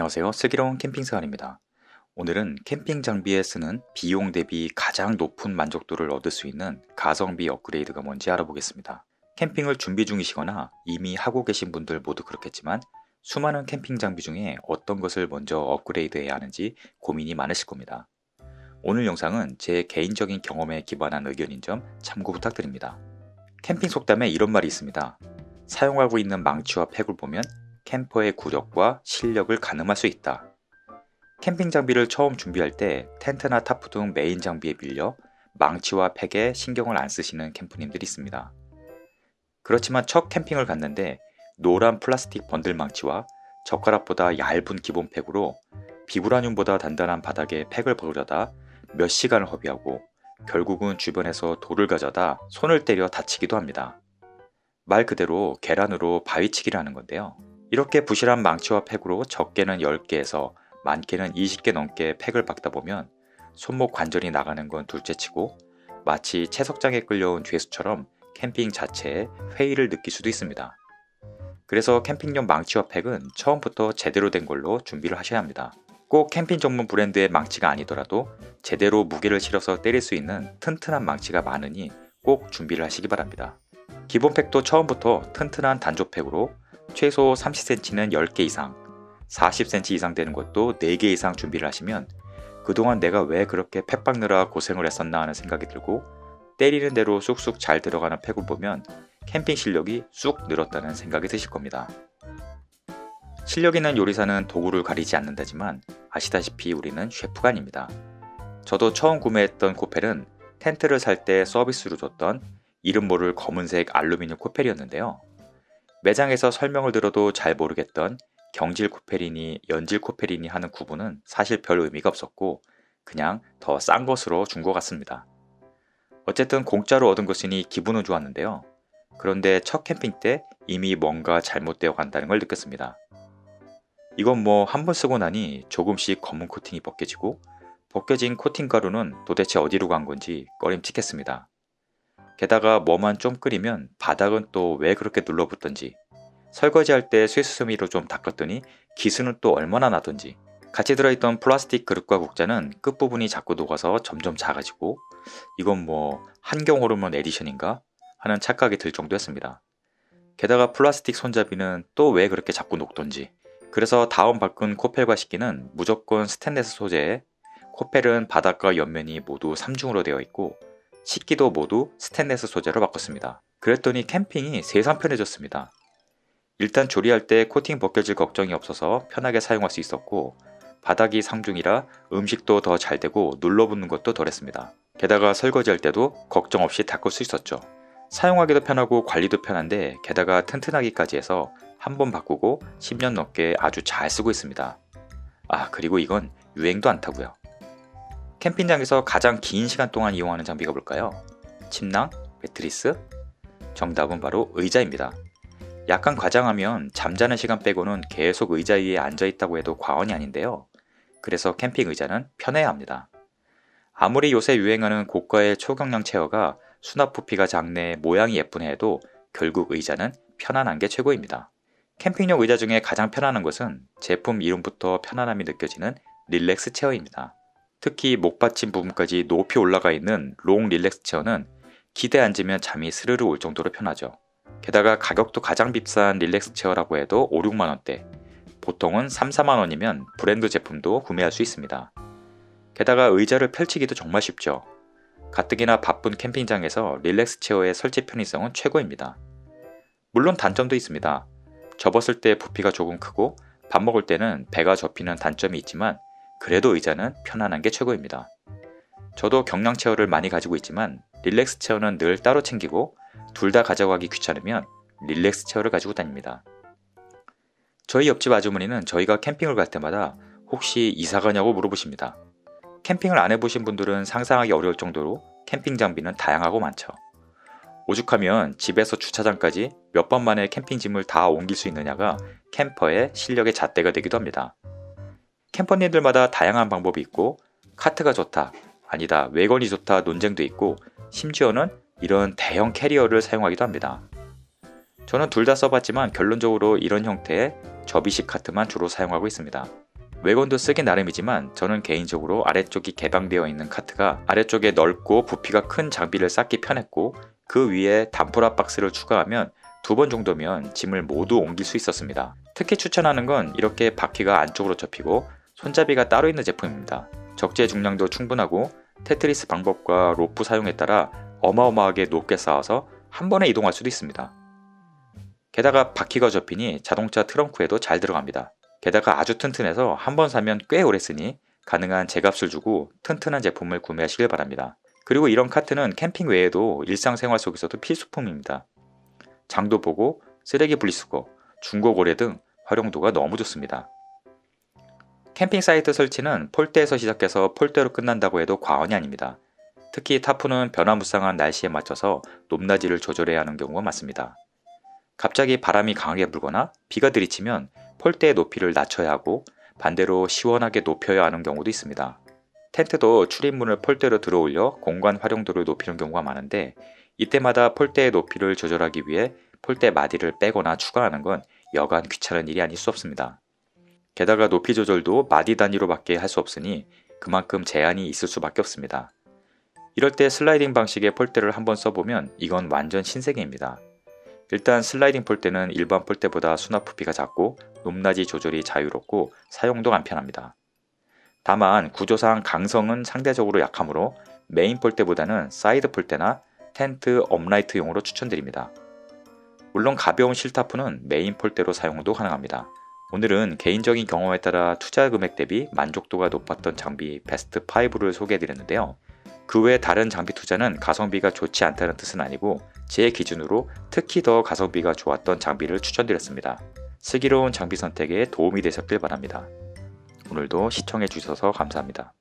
안녕하세요. 슬기로운 캠핑 생활입니다. 오늘은 캠핑 장비에 쓰는 비용 대비 가장 높은 만족도를 얻을 수 있는 가성비 업그레이드가 뭔지 알아보겠습니다. 캠핑을 준비 중이시거나 이미 하고 계신 분들 모두 그렇겠지만 수많은 캠핑 장비 중에 어떤 것을 먼저 업그레이드해야 하는지 고민이 많으실 겁니다. 오늘 영상은 제 개인적인 경험에 기반한 의견인 점 참고 부탁드립니다. 캠핑 속담에 이런 말이 있습니다. 사용하고 있는 망치와 팩을 보면 캠퍼의 구력과 실력을 가늠할 수 있다. 캠핑 장비를 처음 준비할 때 텐트나 타프 등 메인 장비에 밀려 망치와 팩에 신경을 안 쓰시는 캠프님들이 있습니다. 그렇지만 첫 캠핑을 갔는데 노란 플라스틱 번들 망치와 젓가락보다 얇은 기본 팩으로 비브라늄보다 단단한 바닥에 팩을 버르려다 몇 시간을 허비하고 결국은 주변에서 돌을 가져다 손을 때려 다치기도 합니다. 말 그대로 계란으로 바위치기를 하는 건데요. 이렇게 부실한 망치와 팩으로 적게는 10개에서 많게는 20개 넘게 팩을 박다 보면 손목 관절이 나가는 건 둘째치고 마치 채석장에 끌려온 죄수처럼 캠핑 자체에 회의를 느낄 수도 있습니다. 그래서 캠핑용 망치와 팩은 처음부터 제대로 된 걸로 준비를 하셔야 합니다. 꼭 캠핑 전문 브랜드의 망치가 아니더라도 제대로 무게를 실어서 때릴 수 있는 튼튼한 망치가 많으니 꼭 준비를 하시기 바랍니다. 기본 팩도 처음부터 튼튼한 단조 팩으로 최소 30cm는 10개 이상, 40cm 이상 되는 것도 4개 이상 준비를 하시면 그동안 내가 왜 그렇게 팩 박느라 고생을 했었나 하는 생각이 들고 때리는 대로 쑥쑥 잘 들어가는 팩을 보면 캠핑 실력이 쑥 늘었다는 생각이 드실 겁니다. 실력 있는 요리사는 도구를 가리지 않는다지만 아시다시피 우리는 셰프가 아닙니다. 저도 처음 구매했던 코펠은 텐트를 살 때 서비스로 줬던 이름 모를 검은색 알루미늄 코펠이었는데요. 매장에서 설명을 들어도 잘 모르겠던 경질 코페린이 연질 코페린이 하는 구분은 사실 별 의미가 없었고 그냥 더 싼 것으로 준 것 같습니다. 어쨌든 공짜로 얻은 것이니 기분은 좋았는데요. 그런데 첫 캠핑 때 이미 뭔가 잘못되어 간다는 걸 느꼈습니다. 이건 뭐 한 번 쓰고 나니 조금씩 검은 코팅이 벗겨지고 벗겨진 코팅 가루는 도대체 어디로 간 건지 꺼림칙했습니다. 게다가 뭐만 좀 끓이면 바닥은 또 왜 그렇게 눌러붙던지. 설거지할 때 쇠수세미로 좀 닦았더니 기스는 또 얼마나 나던지. 같이 들어있던 플라스틱 그릇과 국자는 끝부분이 자꾸 녹아서 점점 작아지고 이건 뭐 한경 호르몬 에디션인가? 하는 착각이 들 정도였습니다. 게다가 플라스틱 손잡이는 또 왜 그렇게 자꾸 녹던지. 그래서 다음 바꾼 코펠과 식기는 무조건 스테인레스 소재에. 코펠은 바닥과 옆면이 모두 3중으로 되어 있고 식기도 모두 스테인레스 소재로 바꿨습니다. 그랬더니 캠핑이 세상 편해졌습니다. 일단 조리할 때 코팅 벗겨질 걱정이 없어서 편하게 사용할 수 있었고 바닥이 상중이라 음식도 더 잘 되고 눌러붙는 것도 덜했습니다. 게다가 설거지할 때도 걱정 없이 닦을 수 있었죠. 사용하기도 편하고 관리도 편한데 게다가 튼튼하기까지 해서 한 번 바꾸고 10년 넘게 아주 잘 쓰고 있습니다. 아 그리고 이건 유행도 안 타고요. 캠핑장에서 가장 긴 시간 동안 이용하는 장비가 뭘까요? 침낭? 매트리스? 정답은 바로 의자입니다. 약간 과장하면 잠자는 시간 빼고는 계속 의자 위에 앉아 있다고 해도 과언이 아닌데요. 그래서 캠핑 의자는 편해야 합니다. 아무리 요새 유행하는 고가의 초경량 체어가 수납 부피가 작네 모양이 예쁜 해도 결국 의자는 편안한 게 최고입니다. 캠핑용 의자 중에 가장 편안한 것은 제품 이름부터 편안함이 느껴지는 릴렉스 체어입니다. 특히 목받침 부분까지 높이 올라가 있는 롱 릴렉스 체어는 기대 앉으면 잠이 스르르 올 정도로 편하죠. 게다가 가격도 가장 비싼 릴렉스 체어라고 해도 5, 6만원대, 보통은 3, 4만원이면 브랜드 제품도 구매할 수 있습니다. 게다가 의자를 펼치기도 정말 쉽죠. 가뜩이나 바쁜 캠핑장에서 릴렉스 체어의 설치 편의성은 최고입니다. 물론 단점도 있습니다. 접었을 때 부피가 조금 크고 밥 먹을 때는 배가 접히는 단점이 있지만 그래도 의자는 편안한 게 최고입니다. 저도 경량 체어를 많이 가지고 있지만 릴렉스 체어는 늘 따로 챙기고 둘 다 가져가기 귀찮으면 릴렉스 체어를 가지고 다닙니다. 저희 옆집 아주머니는 저희가 캠핑을 갈 때마다 혹시 이사 가냐고 물어보십니다. 캠핑을 안 해보신 분들은 상상하기 어려울 정도로 캠핑 장비는 다양하고 많죠. 오죽하면 집에서 주차장까지 몇 번 만에 캠핑 짐을 다 옮길 수 있느냐가 캠퍼의 실력의 잣대가 되기도 합니다. 캠퍼님들마다 다양한 방법이 있고 카트가 좋다, 아니다, 외건이 좋다 논쟁도 있고 심지어는 이런 대형 캐리어를 사용하기도 합니다. 저는 둘 다 써봤지만 결론적으로 이런 형태의 접이식 카트만 주로 사용하고 있습니다. 외건도 쓰기 나름이지만 저는 개인적으로 아래쪽이 개방되어 있는 카트가 아래쪽에 넓고 부피가 큰 장비를 쌓기 편했고 그 위에 단프라 박스를 추가하면 두 번 정도면 짐을 모두 옮길 수 있었습니다. 특히 추천하는 건 이렇게 바퀴가 안쪽으로 접히고 손잡이가 따로 있는 제품입니다. 적재 중량도 충분하고 테트리스 방법과 로프 사용에 따라 어마어마하게 높게 쌓아서 한 번에 이동할 수도 있습니다. 게다가 바퀴가 접히니 자동차 트렁크에도 잘 들어갑니다. 게다가 아주 튼튼해서 한 번 사면 꽤 오래 쓰니 가능한 제값을 주고 튼튼한 제품을 구매하시길 바랍니다. 그리고 이런 카트는 캠핑 외에도 일상생활 속에서도 필수품입니다. 장도 보고 쓰레기 분리수거, 중고 거래 등 활용도가 너무 좋습니다. 캠핑 사이트 설치는 폴대에서 시작해서 폴대로 끝난다고 해도 과언이 아닙니다. 특히 타프는 변화무쌍한 날씨에 맞춰서 높낮이를 조절해야 하는 경우가 많습니다. 갑자기 바람이 강하게 불거나 비가 들이치면 폴대의 높이를 낮춰야 하고 반대로 시원하게 높여야 하는 경우도 있습니다. 텐트도 출입문을 폴대로 들어올려 공간 활용도를 높이는 경우가 많은데 이때마다 폴대의 높이를 조절하기 위해 폴대 마디를 빼거나 추가하는 건 여간 귀찮은 일이 아닐 수 없습니다. 게다가 높이 조절도 마디 단위로밖에 할 수 없으니 그만큼 제한이 있을 수밖에 없습니다. 이럴 때 슬라이딩 방식의 폴대를 한번 써보면 이건 완전 신세계입니다. 일단 슬라이딩 폴대는 일반 폴대보다 수납 부피가 작고 높낮이 조절이 자유롭고 사용도 간편합니다. 다만 구조상 강성은 상대적으로 약하므로 메인 폴대보다는 사이드 폴대나 텐트 업라이트용으로 추천드립니다. 물론 가벼운 실타프는 메인 폴대로 사용도 가능합니다. 오늘은 개인적인 경험에 따라 투자 금액 대비 만족도가 높았던 장비 베스트 5를 소개해드렸는데요. 그 외 다른 장비 투자는 가성비가 좋지 않다는 뜻은 아니고 제 기준으로 특히 더 가성비가 좋았던 장비를 추천드렸습니다. 슬기로운 장비 선택에 도움이 되셨길 바랍니다. 오늘도 시청해 주셔서 감사합니다.